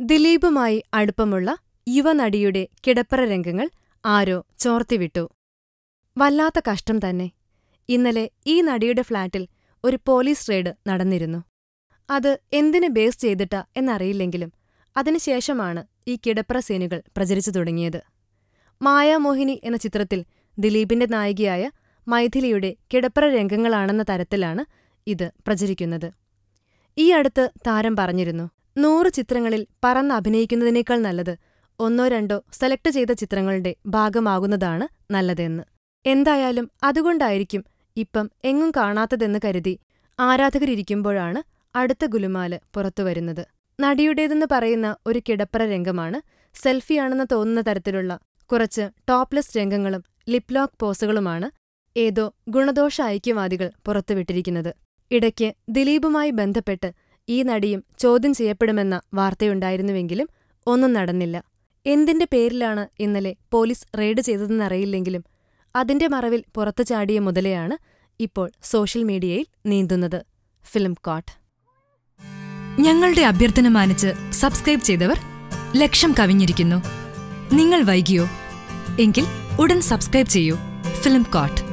ദിലീപുമായി അടുപ്പമുള്ള യുവനടിയുടെ കിടപ്പറ രംഗങ്ങൾ ആരോ ചോർത്തിവിട്ടു. വല്ലാത്ത കഷ്ടം തന്നെ. ഇന്നലെ ഈ നടിയുടെ ഫ്ളാറ്റിൽ ഒരു പോലീസ് റെയ്ഡ് നടന്നിരുന്നു. അത് എന്തിന് ബേസ് ചെയ്തിട്ട എന്നറിയില്ലെങ്കിലും അതിനുശേഷമാണ് ഈ കിടപ്പറ സീനുകൾ പ്രചരിച്ചു തുടങ്ങിയത്. മായാമോഹിനി എന്ന ചിത്രത്തിൽ ദിലീപിന്റെ നായികയായ മൈഥിലിയുടെ കിടപ്പറ രംഗങ്ങളാണെന്ന തരത്തിലാണ് ഇത് പ്രചരിക്കുന്നത്. ഈ അടുത്ത് താരം പറഞ്ഞിരുന്നു. നൂറ് ചിത്രങ്ങളിൽ പറന്ന് അഭിനയിക്കുന്നതിനേക്കാൾ നല്ലത് ഒന്നോ രണ്ടോ സെലക്ട് ചെയ്ത ചിത്രങ്ങളുടെ ഭാഗമാകുന്നതാണ് നല്ലതെന്ന്. എന്തായാലും അതുകൊണ്ടായിരിക്കും ഇപ്പം എങ്ങും കാണാത്തതെന്ന് കരുതി ആരാധകരിരിക്കുമ്പോഴാണ് അടുത്ത ഗുലുമാൽ പുറത്തുവരുന്നത് നടിയുടേതെന്ന് പറയുന്ന ഒരു കിടപ്പറ രംഗമാണ് സെൽഫിയാണെന്ന് തോന്നുന്ന തരത്തിലുള്ള കുറച്ച് ടോപ്ലെസ് രംഗങ്ങളും ലിപ്ലോക്ക് പോസുകളുമാണ് ഏതോ ഗുണദോഷ ഐക്യവാദികൾ പുറത്തുവിട്ടിരിക്കുന്നത്. ഇടയ്ക്ക് ദിലീപുമായി ബന്ധപ്പെട്ട് ഈ നടിയും ചോദ്യം ചെയ്യപ്പെടുമെന്ന വാർത്തയുണ്ടായിരുന്നുവെങ്കിലും ഒന്നും നടന്നില്ല. എന്തിന്റെ പേരിലാണ് ഇന്നലെ പോലീസ് റെയ്ഡ് ചെയ്തതെന്നറിയില്ലെങ്കിലും അതിന്റെ മറവിൽ പുറത്തു ചാടിയ മുതലെയാണ് ഇപ്പോൾ സോഷ്യൽ മീഡിയയിൽ നീന്തുന്നത്. ഫിലിം കോട്ട്. ഞങ്ങളുടെ അഭ്യർത്ഥന മാനിച്ച് സബ്സ്ക്രൈബ് ചെയ്തവർ ലക്ഷം കവിഞ്ഞിരിക്കുന്നു. നിങ്ങൾ വൈകിയോ? എങ്കിൽ ഉടൻ സബ്സ്ക്രൈബ് ചെയ്യൂ. Film coat.